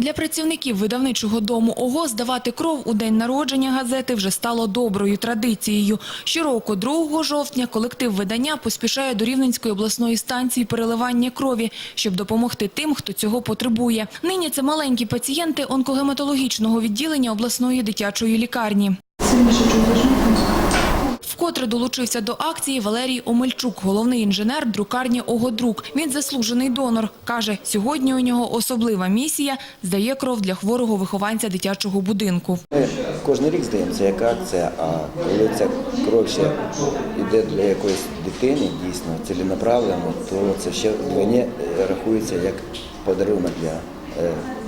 Для працівників видавничого дому ОГО здавати кров у день народження газети вже стало доброю традицією. Щороку, 2 жовтня, колектив видання поспішає до Рівненської обласної станції переливання крові, щоб допомогти тим, хто цього потребує. Нині це маленькі пацієнти онкогематологічного відділення обласної дитячої лікарні. Вкотре долучився до акції Валерій Омельчук, головний інженер друкарні «Огодрук». Він заслужений донор. Каже, сьогодні у нього особлива місія – здає кров для хворого вихованця дитячого будинку. Ми кожен рік здаємо це як акція, а коли ця кров ще йде для якоїсь дитини, дійсно ціленаправлено, то це ще вдвоє е, рахується як подарунок для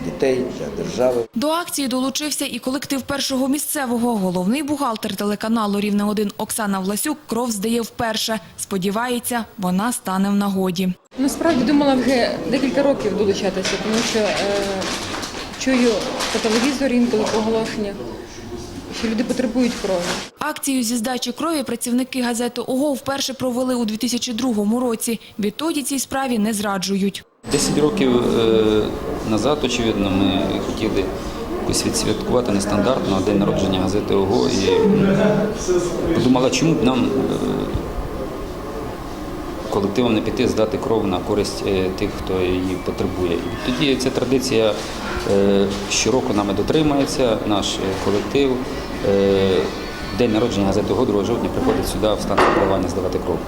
дітей, для держави. До акції долучився і колектив першого місцевого. Головний бухгалтер телеканалу «Рівне-1» Оксана Власюк кров здає вперше. Сподівається, вона стане в нагоді. Насправді думала вже декілька років долучатися, тому що е, чую по телевізорі інколи оголошення, що люди потребують крові. Акцію зі здачі крові працівники газети «ОГО» вперше провели у 2002 році. Відтоді цій справі не зраджують. Десять років е, назад, очевидно, ми хотіли якось відсвяткувати нестандартно день народження газети ОГО і подумала, чому б нам е, колективом не піти здати кров на користь е, тих, хто її потребує. І тоді ця традиція е, щороку нами дотримується, наш колектив. День народження газети ОГО 2 жовтня приходить сюди в переливання здавати кров.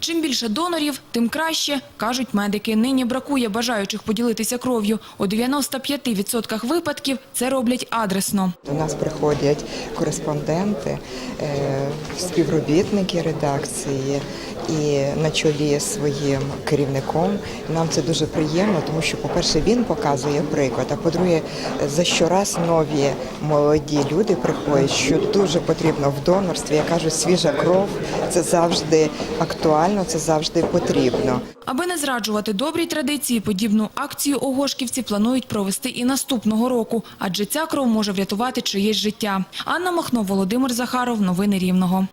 Чим більше донорів, тим краще, кажуть медики. Нині бракує бажаючих поділитися кров'ю. У 95% випадків це роблять адресно. До нас приходять кореспонденти, е, співробітники редакції і на чолі своїм керівником. Нам це дуже приємно, тому що, по-перше, він показує приклад. А по-друге, за щораз нові молоді люди приходять, що дуже потрібно в донорстві. Я кажу, свіжа кров це завжди актуально, це завжди потрібно. Аби не зраджувати добрі традиції, подібну акцію огошківці планують провести і наступного року, адже ця кров може врятувати чиєсь життя. Анна Махно, Володимир Захаров. Новини Рівного.